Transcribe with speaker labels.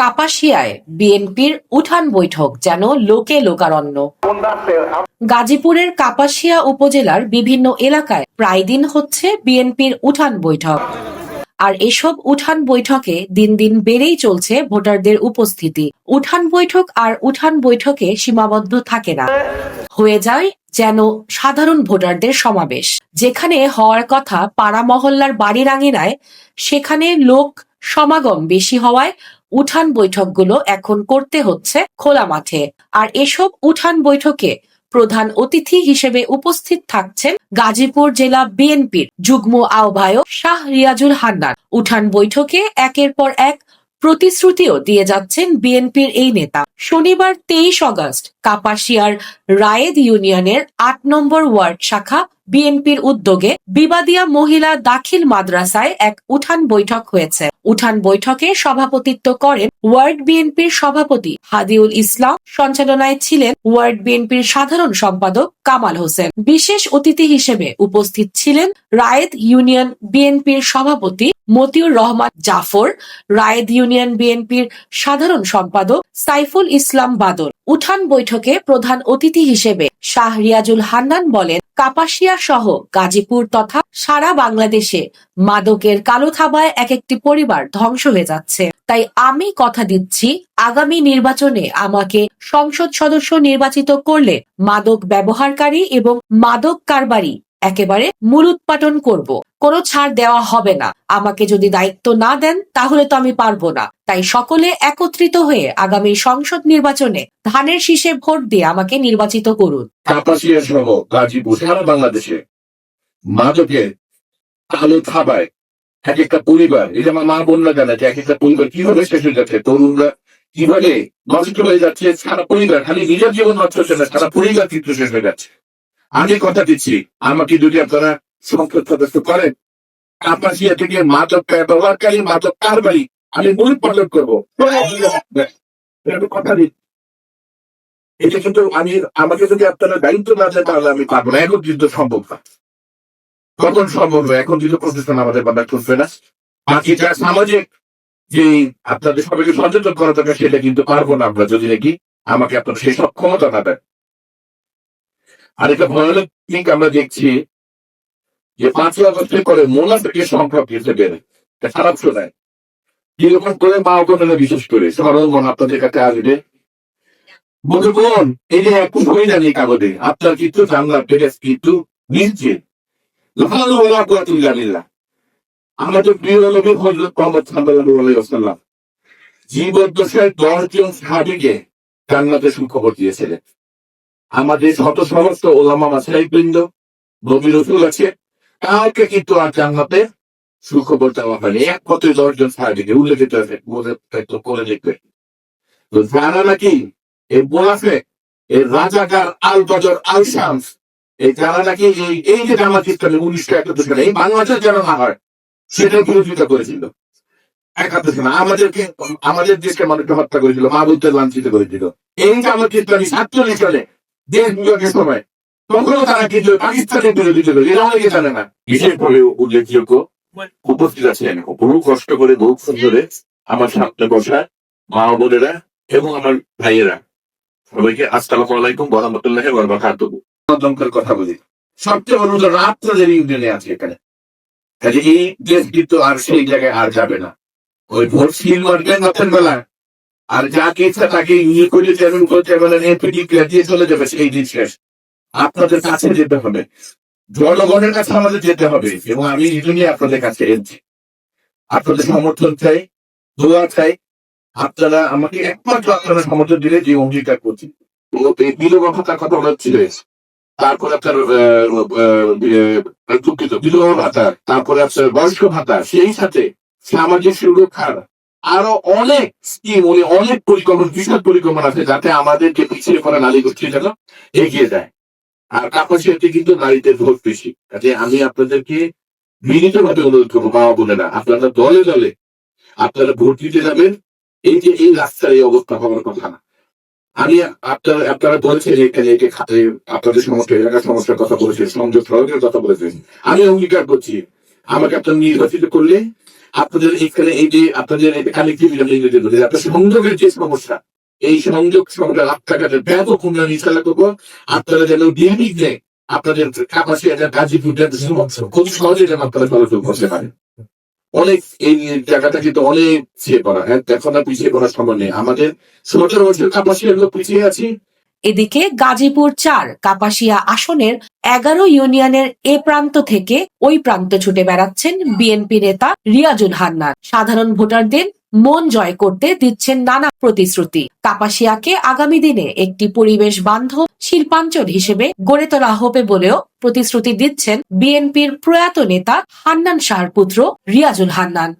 Speaker 1: কাপাসিয়ায় বিএনপির উঠান বৈঠক যেন লোকে লোকারণ্য। গাজীপুরের কাপাসিয়া উপজেলার বিভিন্ন এলাকায় প্রায় দিন হচ্ছে বিএনপির উঠান বৈঠক। আর এসব উঠান বৈঠকে দিন দিন বেড়েই চলছে ভোটারদের উপস্থিতি। উঠান বৈঠক আর উঠান বৈঠকে সীমাবদ্ধ থাকে না। হয়ে যায় যেন সাধারণ ভোটারদের সমাবেশ। যেখানে হওয়ার কথা পাড়া মহল্লার বাড়ির আঙিনায় সেখানে লোক সমাগম বেশি হওয়ায় উঠান বৈঠকগুলো এখন করতে হচ্ছে খোলা মাঠে। আর এসব উঠান বৈঠকে প্রধান অতিথি হিসেবে উপস্থিত থাকছেন গাজীপুর জেলা বিএনপির যুগ্ম আহ্বায়ক শাহ রিয়াজুল হান্নান। উঠান বৈঠকে একের পর এক প্রতিশ্রুতিও দিয়ে যাচ্ছেন বিএনপির এই নেতা। শনিবার তেইশ অগস্ট কাপাসিয়ার রায়েদ ইউনিয়নের আট নম্বর ওয়ার্ড শাখা বিএনপির উদ্যোগে বিবাদিয়া মহিলা দাখিল মাদ্রাসায় এক উঠান বৈঠক হয়েছে। উঠান বৈঠকে সভাপতিত্ব করেন ওয়ার্ড বিএনপির সভাপতি হাদিউল ইসলাম। সঞ্চালনায় ছিলেন ওয়ার্ড বিএনপির সাধারণ সম্পাদক কামাল হোসেন। বিশেষ অতিথি হিসেবে উপস্থিত ছিলেন রায়েদ ইউনিয়ন বিএনপির সভাপতি মতিউর রহমান জাফর, রায়েদ ইউনিয়ন বিএনপির সাধারণ সম্পাদক সাইফুল ইসলাম বাদল। উঠান বৈঠকে প্রধান অতিথি হিসেবে শাহ রিয়াজুল হান্নান বলেন, কাপাসিয়া সহ গাজীপুর তথা সারা বাংলাদেশে মাদকের কালো থাবায় এক একটি পরিবার ধ্বংস হয়ে যাচ্ছে। তাই আমি কথা দিচ্ছি, আগামী নির্বাচনে আমাকে সংসদ সদস্য নির্বাচিত করলে মাদক ব্যবহারকারী এবং মাদক কারবারি একেবারে মূলোৎপাটন করব। কোনো ছাড় দেওয়া হবে না। আমাকে যদি দায়িত্ব না দেন, তাহলে তো আমি পারব না। তাই সকলে একত্রিত হয়ে আগামী সংসদ নির্বাচনে ধানের শীষে ভোট দিয়ে আমাকে নির্বাচিত করুন।
Speaker 2: কাপাসিয়া সহ গাজীপুর বাংলাদেশে মাদকের আলো থাবায় এক একটা পরিবার যে আমার মা বোনরা জানে এক একটা পরিবার কীভাবে শেষ হয়ে যাচ্ছে তরুণরা কীভাবে নষ্ট হয়ে যাচ্ছে? সারা পরিবার, খালি নিজের জীবন নষ্ট হচ্ছে না, সারা পরিবার কিন্তু শেষ হয়ে যাচ্ছে। আমি কথা দিচ্ছি, আমাকে যদি আপনারা সংসদ সদস্য করেন, কাপাসিয়া থেকে মাদক ব্যবহারকারী মাদক কারবারি, আমি মূল পালন করব। কথা দিচ্ছি এটা কিন্তু আমি, আমাকে যদি আপনারা দায়িত্ব না দেন, তাহলে আমি পারব না। এখন কিন্তু সম্ভব না। কখন সম্ভব? এখন কিন্তু প্রতিষ্ঠান আমাদের বাধা করবে না। বাকি যা সামাজিক যে আপনাদের সবাইকে সচেতন করা দরকার, সেটা কিন্তু পারব না আমরা। যদি নাকি আমাকে আপনার সেই সক্ষমতা না দেন। আর একটা ভয়ানক দিক আমরা দেখছি যে পাঁচ পরে মোলা থেকে সংখ্যা কেসে বেড়ে খারাপ শোনায়। যেরকম করে মা বোনেরা বিশেষ করে? সরল মন আপনাদের কাছে আসবে। বলতে বোন, এই যে এখন হয়ে যান এই কাগজে, আপনার কিন্তু জানলাম এটা কিন্তু নিচ্ছে লাল ওলা কুয়াতুল জানিল্লাহ আমাদের প্রিয় নবী হজরত মোহাম্মদ সাল্লাল্লাহু আলাইহি ওয়াসাল্লাম জীবদ্দশায় দশ জন সাহাবীকে জান্নাতে সুখবর দিয়েছিলেন। আমাদের শত সমস্ত ওলামা মাসাই বৃন্দ নবী রসুল আছে, কাউকে কিন্তু আর জান্নাতে সুখবর দেওয়া হয়নি। এক পথে দশজন সাহাবীকে উল্লেখিত আছে করে দেখবে তো যারা নাকি এই বোলাফে এই রাজাকার আল বজর আল শামস এই যারা নাকি এই যে জামাত ইসলামী, উনিশশো একাত্তর সালে এই বাংলাদেশ যেন না হয় সেটার বিরোধিতা করেছিল। একাত্তর সালে আমাদেরকে আমাদের দেশকে মানুষকে হত্যা করেছিল মাহবুবদের লাঞ্ছিত করেছিল। এই আমার জামাত ইসলামী সাতচল্লিশ সালে দেশ বিভাগের সময় তখনও তারা কিন্তু পাকিস্তানের বিরোধিতা করে এটা অনেকে জানে না। বিশেষভাবে উল্লেখযোগ্য উপস্থিত আছেন বহু কষ্ট করে বহু সুন্দরে আমার সামনে বসা মা বোনেরা এবং আমার ভাইয়েরা। সবাইকে আসসালামু আলাইকুম বরহমতুল্লাহ বরবাকাতুহু দমকার কথা বলি। সবচেয়ে অনুরোধ রাত্রে ইউনিয়নে আছে এখানে। কাজে এই দেশ কিন্তু আর সেই জায়গায় আর যাবে না। ওই ভোট সিল বেলা। আর যাকে তাকে ইয়ে করে এমপিডি দিয়ে চলে যাবে, সেই দিন শেষ। আপনাদের কাছে যেতে হবে। জনগণের কাছে আমাদের যেতে হবে। এবং আমি এই জন্যই আপনাদের কাছে এসেছি। আপনাদের সমর্থন চাই, দোয়া চাই। আপনারা আমাকে একমাত্র আপনারা সমর্থন দিলে যে অঙ্গীকার করছি। বিলোপ ভাতার কথা বলেছিল তারপরে আপনার দুঃখিত, বিধবা ভাতা, তারপরে আপনার বয়স্ক ভাতা, সেই সাথে সামাজিক সুরক্ষার আরও অনেক স্কিম উনি অনেক পরিকল্পনা, বিশাল পরিকল্পনা আছে যাতে আমাদের যে পিছিয়ে পড়া নারী গোষ্ঠী যেন এগিয়ে যায়। আর কাপাসিয়াতে কিন্তু নারীদের ভোট বেশি। কাজে আমি আপনাদেরকে বিনীত ভাবে অনুরোধ করব বাবা বোনেরা, আপনারা দলে দলে আপনারা ভোট দিতে যাবেন। এই যে এই রাস্তার এই অবস্থা হওয়ার কথা না। আমি আপনারা আপনারা বলেছেন এখানে আপনাদের সমস্যা এলাকার সমস্যার কথা বলেছেন, সংযোগ সড়কের কথা বলেছেন। আমি অঙ্গীকার করছি, আমাকে আপনার নির্বাচিত করলে আপনাদের এখানে এই যে আপনাদের আপনার সংযোগের যে সমস্যা, এই সংযোগ সমস্যা, রাস্তাঘাটে ব্যাপক উন্নয়ন ইনশাল্লাহ করব। আপনারা যেন ডিএমিক নেই আপনাদের কাপাসি গাজীপুর খুব সহজে যেন আপনারা চলাচল করতে পারেন। অনেক এই জায়গাটা কিন্তু অনেক পিছিয়ে পড়া। হ্যাঁ এখন আর পিছিয়ে পড়ার সময় নেই। আমাদের সতেরো বছর কাপাসিয়া লোক পিছিয়ে আছি।
Speaker 1: এদিকে গাজীপুর চার, কাপাসিয়া আসনের এগারো ইউনিয়নের এ প্রান্ত থেকে ওই প্রান্ত ছুটে বেড়াচ্ছেন বিএনপি নেতা রিয়াজুল হান্নান। সাধারণ ভোটারদের মন জয় করতে দিচ্ছেন নানা প্রতিশ্রুতি। কাপাসিয়াকে আগামী দিনে একটি পরিবেশ বান্ধব শিল্পাঞ্চল হিসেবে গড়ে তোলা হবে বলেও প্রতিশ্রুতি দিচ্ছেন বিএনপির প্রয়াত নেতা হান্নান শাহর পুত্র রিয়াজুল হান্নান।